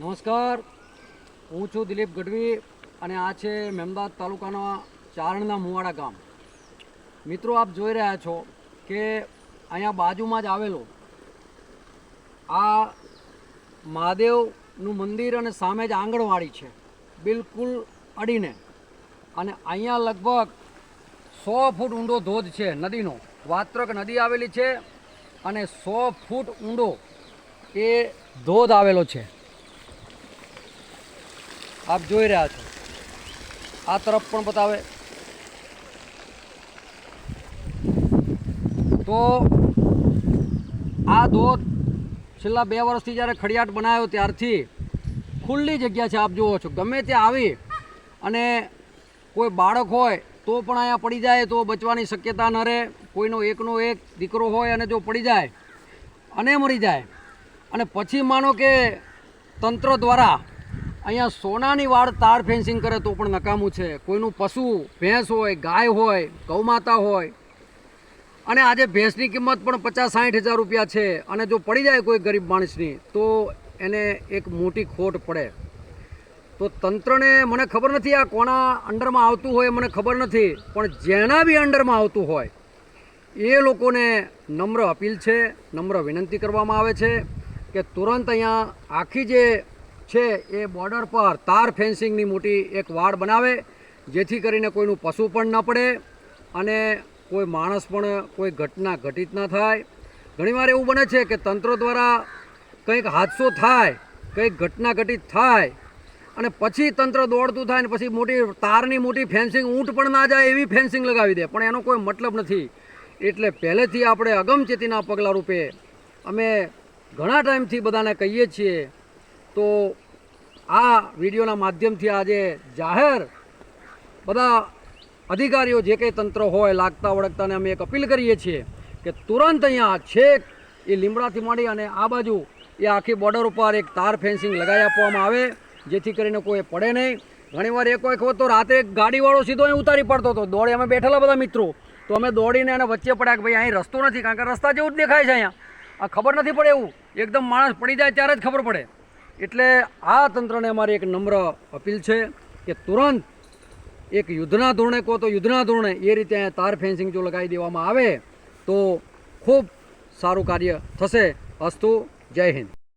નમસ્કાર. હું છું દિલીપ ગઢવી અને આ છે મહેમદાદ તાલુકાના ચારણના મુવાડા ગામ. મિત્રો, આપ જોઈ રહ્યા છો કે અહીંયા બાજુમાં જ આવેલો આ મહાદેવનું મંદિર અને સામે જ આંગણવાડી છે. બિલકુલ અડીને. અને અહીંયા લગભગ સો ફૂટ ઊંડો ધોધ છે નદીનો. વાત્રક નદી આવેલી છે અને સો ફૂટ ઊંડો એ ધોધ આવેલો છે. આપ જોઈ રહ્યા છો. આ તરફ પણ બતાવે. તો આ ધોધ છેલ્લા બે વર્ષથી જ્યારે ખડિયાટ બનાવ્યો ત્યારથી ખુલ્લી જગ્યા છે, આપ જુઓ છો. ગમે ત્યાં આવી અને કોઈ બાળક હોય તો પણ અહીંયા પડી જાય, તો બચવાની શક્યતા ન રહે. કોઈનો એકનો એક દીકરો હોય અને જો પડી જાય અને મરી જાય. અને પછી માનો કે તંત્ર દ્વારા અહીંયા સોનાની વાડ તાર ફેન્સિંગ કરે તો પણ નકામું છે. કોઈનું પશુ, ભેંસ હોય, ગાય હોય, ગૌમાતા હોય. અને આજે ભેંસની કિંમત પણ પચાસ સાઠ હજાર રૂપિયા છે. અને જો પડી જાય કોઈ ગરીબ માણસની, તો એને એક મોટી ખોટ પડે. તો તંત્રને મને ખબર નથી આ કોના અંડરમાં આવતું હોય, મને ખબર નથી. પણ જેના બી અંડરમાં આવતું હોય, એ લોકોને નમ્ર અપીલ છે, નમ્ર વિનંતી કરવામાં આવે છે કે તુરંત અહીંયા આખી જે છે એ બોર્ડર પર તાર ફેન્સિંગની મોટી એક વાડ બનાવે, જેથી કરીને કોઈનું પશુ પણ ન પડે અને કોઈ માણસ પણ કોઈ ઘટના ઘટિત ના થાય. ઘણીવાર એવું બને છે કે તંત્ર દ્વારા કંઈક હાદસો થાય, કંઈક ઘટના ઘટિત થાય અને પછી તંત્ર દોડતું થાય ને પછી મોટી તારની મોટી ફેન્સિંગ ઊંટ પણ ના જાય એવી ફેન્સિંગ લગાવી દે. પણ એનો કોઈ મતલબ નથી. એટલે પહેલેથી આપણે અગમચેતીના પગલાં રૂપે અમે ઘણા ટાઈમથી બધાને કહીએ છીએ, તો આ વિડીયોના માધ્યમથી આજે જાહેર બધા અધિકારીઓ જે કંઈ તંત્ર હોય, લાગતા વળગતાને અમે એક અપીલ કરીએ છીએ કે તુરંત અહીંયા છેક એ લીમડાથી માંડી અને આ બાજુ એ આખી બોર્ડર ઉપર એક તાર ફેન્સિંગ લગાવી આપવામાં આવે, જેથી કરીને કોઈ પડે નહીં. ઘણીવાર એક વખત તો રાતે ગાડીવાળો સીધો અહીં ઉતારી પડતો હતો. દોડે અમે બેઠેલા બધા મિત્રો. તો અમે દોડીને એને વચ્ચે પડ્યા કે ભાઈ અહીં રસ્તો નથી, કારણ કે રસ્તા જેવું જ દેખાય છે અહીંયા. આ ખબર નથી પડે એવું. એકદમ માણસ પડી જાય ત્યારે જ ખબર પડે. એટલે આ તંત્રને અમારી એક નમ્ર અપીલ છે કે તુરંત એક યુદ્ધના ધોરણે કહો તો યુદ્ધના ધોરણે એ રીતે અહીંયા તાર ફેન્સિંગ જો લગાવી દેવામાં આવે તો ખૂબ સારું કાર્ય થશે. અસ્તુ, જય હિન્દ.